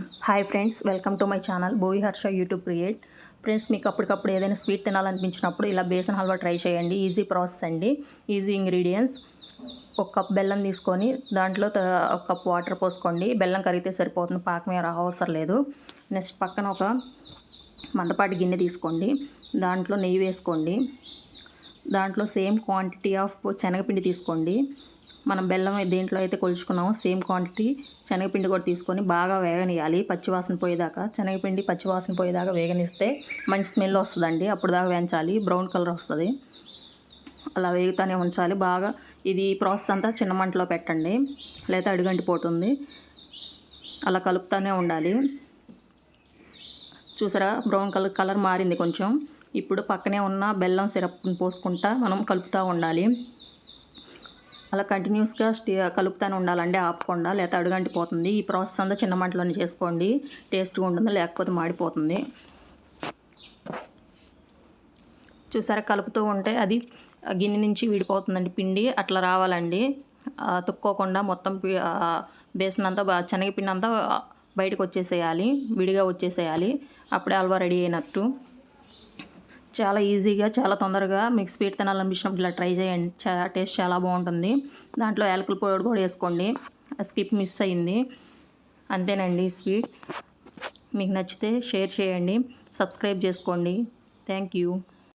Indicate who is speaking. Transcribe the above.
Speaker 1: Hi friends welcome to my channel Bhuvi Harsha YouTube create friends మీకు అప్పటికప్పుడు ఏదైనా sweet తినాలనిపించినప్పుడు ఇలా బేసన్ హల్వా ట్రై చేయండి. ఈజీ ప్రాసెస్ అండి. ఈజీ ఇంగ్రీడియంట్స్ ఒక కప్ బెల్లం తీసుకొని దాంట్లో త- ఒక కప్ వాటర్ పోసుకోండి. బెల్లం కరిగితే సరిపోతుంది. పాకమే రా అవసరం లేదు. నెక్స్ట్ పక్కన ఒక మందపాటి గిన్నె తీసుకోండి. దాంట్లో నెయ్యి వేసుకోండి. దాంట్లో సేమ్ క్వాంటిటీ ఆఫ్ శనగపిండి తీసుకోండి. మనం బెల్లం దేంట్లో అయితే కొలుచుకున్నామో సేమ్ క్వాంటిటీ శనగపిండి కూడా తీసుకొని బాగా వేగనియాలి పచ్చివాసన పోయేదాకా శనగపిండి పచ్చివాసన పోయేదాకా వేగనిస్తే మంచి స్మెల్ వస్తుందండి. అప్పుడు దాకా వేయించాలి. బ్రౌన్ కలర్ వస్తుంది. అలా వేగుతానే ఉంచాలి. బాగా ఇది ప్రాసెస్ అంతా చిన్న మంటలో పెట్టండి. లేదా అడుగంటి పోతుంది అలా కలుపుతూనే ఉండాలి. చూసారా? బ్రౌన్ కలర్ కలర్ మారింది కొంచెం. ఇప్పుడు పక్కనే ఉన్న బెల్లం సిరప్ పోసుకుంటా మనం కలుపుతూ ఉండాలి. అలా కంటిన్యూస్గా స్టీ కలుపుతూనే ఉండాలండి. ఆపకుండా లేకపోతే అడుగంటి పోతుంది ఈ ప్రాసెస్ అంతా చిన్న మంటలోనే చేసుకోండి. టేస్ట్గా ఉంటుంది లేకపోతే మాడిపోతుంది. చూసారా? కలుపుతూ ఉంటే అది గిన్నె నుంచి విడిపోతుందండి పిండి. అట్లా రావాలండి. తుక్కోకుండా మొత్తం బేసన్ అంతా బా- శనగపిండి అంతా బయటకు వచ్చేసేయాలి విడిగా వచ్చేసేయాలి. అప్పుడే హల్వా రెడీ అయినట్టు. చాలా ఈజీగా చాలా తొందరగా మీకు స్వీట్ తినాలనిపించినప్పుడు ఇలా ట్రై చేయండి. చాలా టేస్ట్ చాలా బాగుంటుంది. దాంట్లో యాలకుల పౌడర్ కూడా వేసుకోండి. స్కిప్ మిస్ అయింది. అంతేనండి స్వీట్. మీకు నచ్చితే షేర్ చేయండి. సబ్స్క్రైబ్ చేసుకోండి. Thank you.